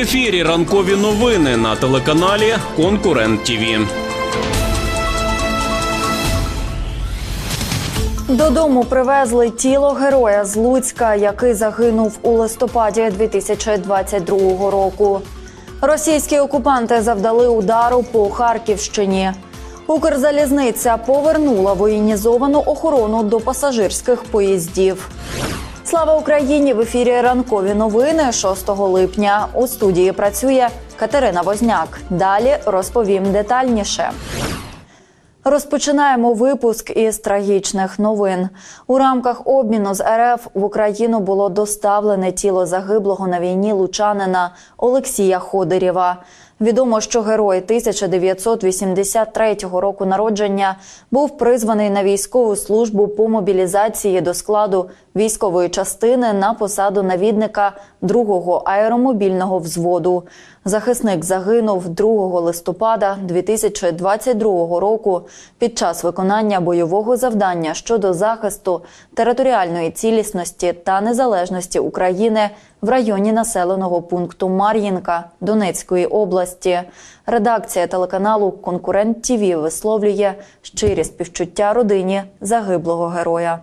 ефірі ранкові новини на телеканалі Конкурент ТІВІ. Додому привезли тіло героя з Луцька, який загинув у листопаді 2022 року. Російські окупанти завдали удару по Харківщині. Укрзалізниця повернула воєнізовану охорону до пасажирських поїздів. Слава Україні! В ефірі ранкові новини 6 липня. У студії працює Катерина Возняк. Далі розповім детальніше. Розпочинаємо випуск із трагічних новин. У рамках обміну з РФ в Україну було доставлене тіло загиблого на війні лучанина Олексія Ходирєва. Відомо, що герой 1983 року народження був призваний на військову службу по мобілізації до складу військової частини на посаду навідника 2-го аеромобільного взводу. Захисник загинув 2 листопада 2022 року під час виконання бойового завдання щодо захисту територіальної цілісності та незалежності України в районі населеного пункту Мар'їнка Донецької області. Редакція телеканалу Конкурент ТІВІ висловлює щирі співчуття родині загиблого героя.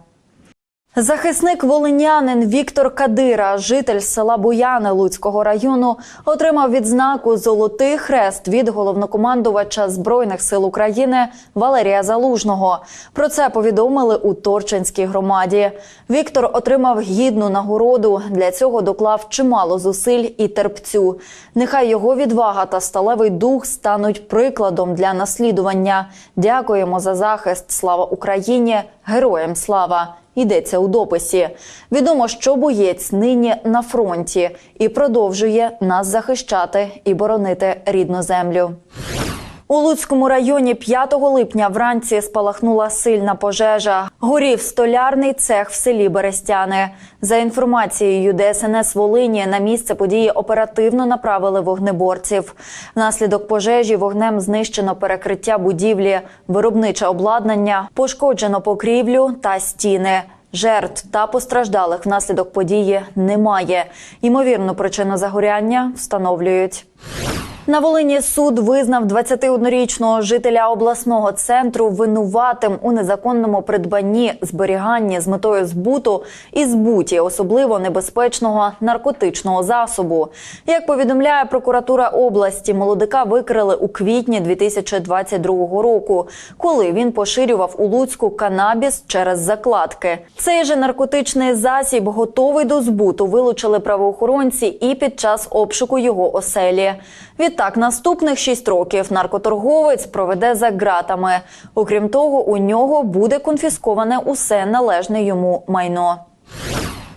Захисник волинянин Віктор Кадира, житель села Буяни Луцького району, отримав відзнаку Золотий хрест від головнокомандувача збройних сил України Валерія Залужного. Про це повідомили у Торчинській громаді. Віктор отримав гідну нагороду. Для цього доклав чимало зусиль і терпцю. Нехай його відвага та сталевий дух стануть прикладом для наслідування. Дякуємо за захист. Слава Україні! Героям слава! Йдеться у дописі. Відомо, що боєць нині на фронті і продовжує нас захищати і боронити рідну землю. У Луцькому районі 5 липня вранці спалахнула сильна пожежа. Горів столярний цех в селі Берестяни. За інформацією ДСНС Волині, на місце події оперативно направили вогнеборців. Внаслідок пожежі вогнем знищено перекриття будівлі, виробниче обладнання, пошкоджено покрівлю та стіни. Жертв та постраждалих внаслідок події немає. Ймовірну причину загоряння встановлюють. На Волині суд визнав 21-річного жителя обласного центру винуватим у незаконному придбанні, зберіганні з метою збуту і збуті особливо небезпечного наркотичного засобу. Як повідомляє прокуратура області, молодика викрили у квітні 2022 року, коли він поширював у Луцьку канабіс через закладки. Цей же наркотичний засіб, готовий до збуту, вилучили правоохоронці і під час обшуку його оселі. Відтак, наступних шість років наркоторговець проведе за ґратами. Окрім того, у нього буде конфісковане усе належне йому майно.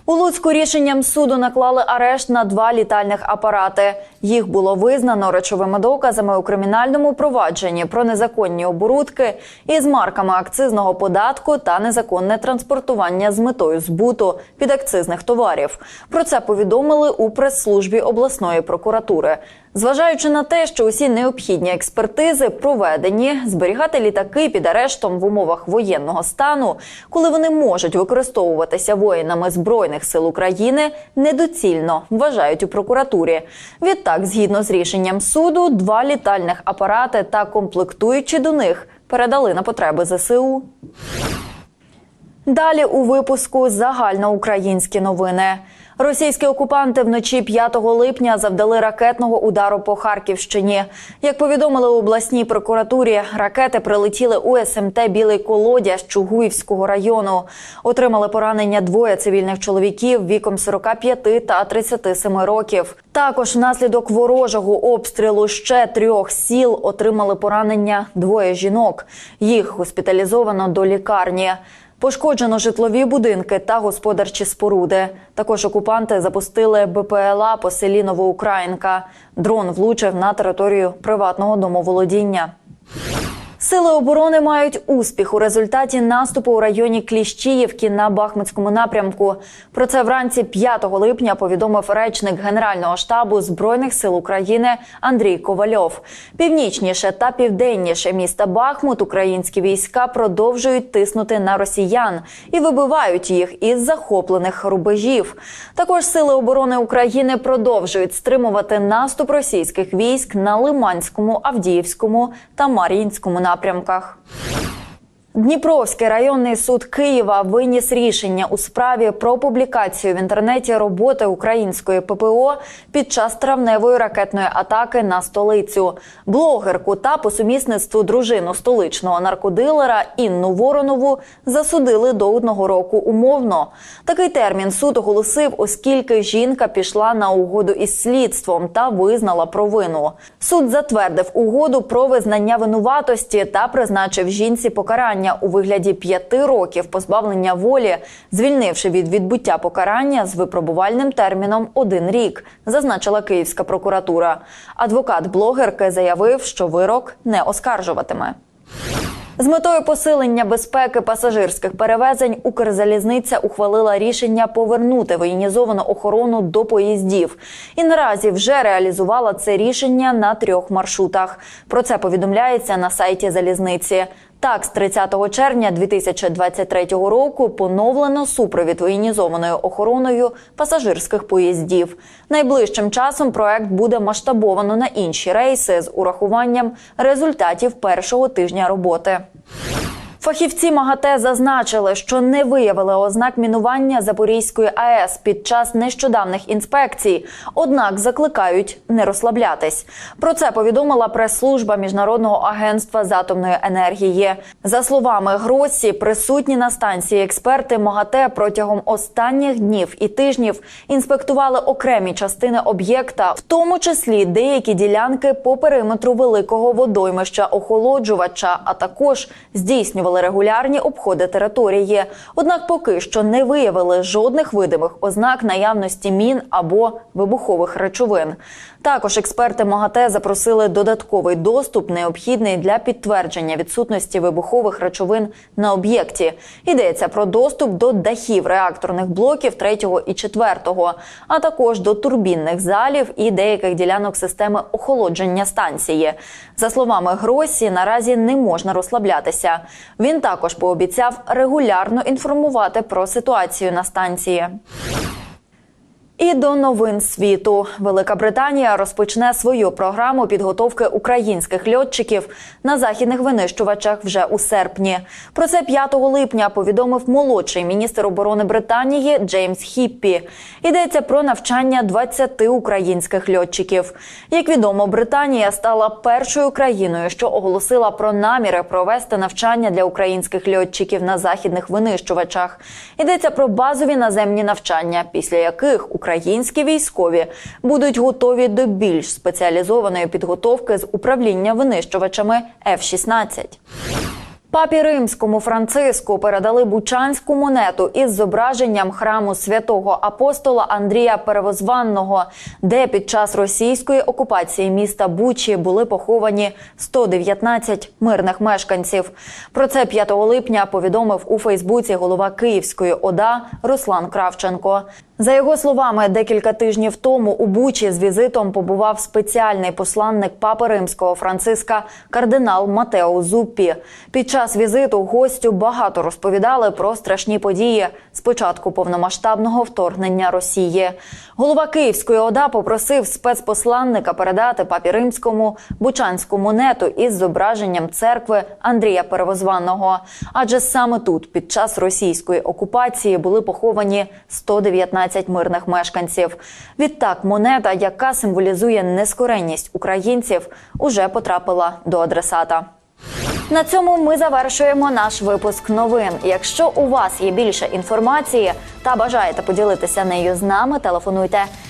У Луцьку рішенням суду наклали арешт на два літальних апарати. Їх було визнано речовими доказами у кримінальному провадженні про незаконні оборудки із марками акцизного податку та незаконне транспортування з метою збуту підакцизних товарів. Про це повідомили у прес-службі обласної прокуратури. Зважаючи на те, що усі необхідні експертизи проведені, зберігати літаки під арештом в умовах воєнного стану, коли вони можуть використовуватися воїнами збройних сил України, недоцільно вважають у прокуратурі. Відтак, згідно з рішенням суду, два літальних апарати та комплектуючі до них передали на потреби ЗСУ. Далі у випуску загальноукраїнські новини. Російські окупанти вночі 5 липня завдали ракетного удару по Харківщині. Як повідомили у обласній прокуратурі, ракети прилетіли у СМТ Білий Колодязь Чугуївського району. Отримали поранення двоє цивільних чоловіків віком 45 та 37 років. Також внаслідок ворожого обстрілу ще трьох сіл отримали поранення двоє жінок. Їх госпіталізовано до лікарні. Пошкоджено житлові будинки та господарчі споруди. Також окупанти запустили БПЛА по селі Новоукраїнка. Дрон влучив на територію приватного домоволодіння. Сили оборони мають успіх у результаті наступу у районі Кліщіївки на Бахмутському напрямку. Про це вранці 5 липня повідомив речник Генерального штабу збройних сил України Андрій Ковальов. Північніше та південніше міста Бахмут українські війська продовжують тиснути на росіян і вибивають їх із захоплених рубежів. Також сили оборони України продовжують стримувати наступ російських військ на Лиманському, Авдіївському та Мар'їнському напрямках. Дніпровський районний суд Києва виніс рішення у справі про публікацію в інтернеті роботи української ППО під час травневої ракетної атаки на столицю. Блогерку та по сумісництву дружину столичного наркодилера Інну Воронову засудили до одного року умовно. Такий термін суд оголосив, оскільки жінка пішла на угоду із слідством та визнала провину. Суд затвердив угоду про визнання винуватості та призначив жінці покарання у вигляді п'яти років позбавлення волі, звільнивши від відбуття покарання з випробувальним терміном один рік, зазначила Київська прокуратура. Адвокат блогерки заявив, що вирок не оскаржуватиме. З метою посилення безпеки пасажирських перевезень Укрзалізниця ухвалила рішення повернути воєнізовану охорону до поїздів і наразі вже реалізувала це рішення на трьох маршрутах. Про це повідомляється на сайті залізниці. Так, з 30 червня 2023 року поновлено супровід воєнізованою охороною пасажирських поїздів. Найближчим часом проект буде масштабовано на інші рейси з урахуванням результатів першого тижня роботи. Фахівці МАГАТЕ зазначили, що не виявили ознак мінування Запорізької АЕС під час нещодавних інспекцій, однак закликають не розслаблятись. Про це повідомила прес-служба міжнародного агентства з атомної енергії. За словами Гросі, присутні на станції експерти МАГАТЕ протягом останніх днів і тижнів інспектували окремі частини об'єкта, в тому числі деякі ділянки по периметру великого водоймища охолоджувача, а також здійснювали регулярні обходи території. Однак поки що не виявили жодних видимих ознак наявності мін або вибухових речовин. Також експерти МАГАТЕ запросили додатковий доступ, необхідний для підтвердження відсутності вибухових речовин на об'єкті. Йдеться про доступ до дахів реакторних блоків 3 і 4, а також до турбінних залів і деяких ділянок системи охолодження станції. За словами Гросі, наразі не можна розслаблятися. Він також пообіцяв регулярно інформувати про ситуацію на станції. І до новин світу Велика Британія розпочне свою програму підготовки українських льотчиків на західних винищувачах вже у серпні. Про це 5 липня повідомив молодший міністр оборони Британії Джеймс Хіппі. Йдеться про навчання 20 українських льотчиків. Як відомо, Британія стала першою країною, що оголосила про наміри провести навчання для українських льотчиків на західних винищувачах. Йдеться про базові наземні навчання, після яких українські військові будуть готові до більш спеціалізованої підготовки з управління винищувачами F-16. Папі римському Франциску передали бучанську монету із зображенням храму святого апостола Андрія Перевозванного, де під час російської окупації міста Бучі були поховані 119 мирних мешканців. Про це 5 липня повідомив у Фейсбуці голова Київської ОДА Руслан Кравченко. За його словами, декілька тижнів тому у Бучі з візитом побував спеціальний посланник папи римського Франциска кардинал Матео Зуппі. Під час візиту гостю багато розповідали про страшні події з початку повномасштабного вторгнення Росії. Голова Київської ОДА попросив спецпосланника передати папі римському бучанську монету із зображенням церкви Андрія Перевозванного. Адже саме тут, під час російської окупації, були поховані 119 мирних мешканців. Відтак, монета, яка символізує нескоренність українців, уже потрапила до адресата. На цьому ми завершуємо наш випуск новин. Якщо у вас є більше інформації та бажаєте поділитися нею з нами, телефонуйте